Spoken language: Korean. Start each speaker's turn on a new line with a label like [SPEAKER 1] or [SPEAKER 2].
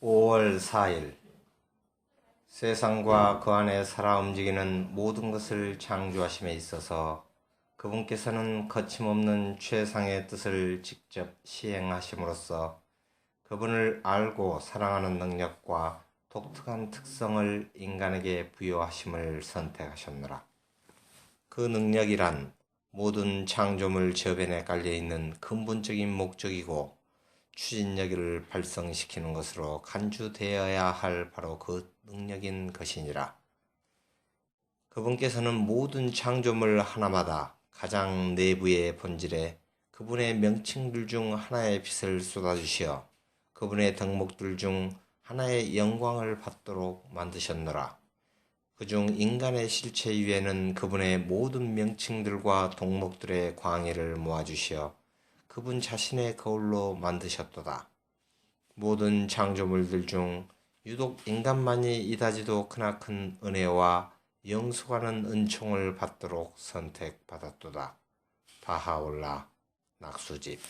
[SPEAKER 1] 5월 4일 세상과 그 안에 살아 움직이는 모든 것을 창조하심에 있어서 그분께서는 거침없는 최상의 뜻을 직접 시행하심으로써 그분을 알고 사랑하는 능력과 독특한 특성을 인간에게 부여하심을 선택하셨노라. 그 능력이란 모든 창조물 저변에 깔려 있는 근본적인 목적이고 추진력을 발성시키는 것으로 간주되어야 할 바로 그 능력인 것이니라. 그분께서는 모든 창조물 하나마다 가장 내부의 본질에 그분의 명칭들 중 하나의 빛을 쏟아주시어 그분의 덕목들 중 하나의 영광을 받도록 만드셨노라. 그중 인간의 실체 위에는 그분의 모든 명칭들과 동목들의 광해를 모아주시어 그분 자신의 거울로 만드셨도다. 모든 창조물들 중 유독 인간만이 이다지도 크나큰 은혜와 영속하는 은총을 받도록 선택받았도다. 바하올라 낙수집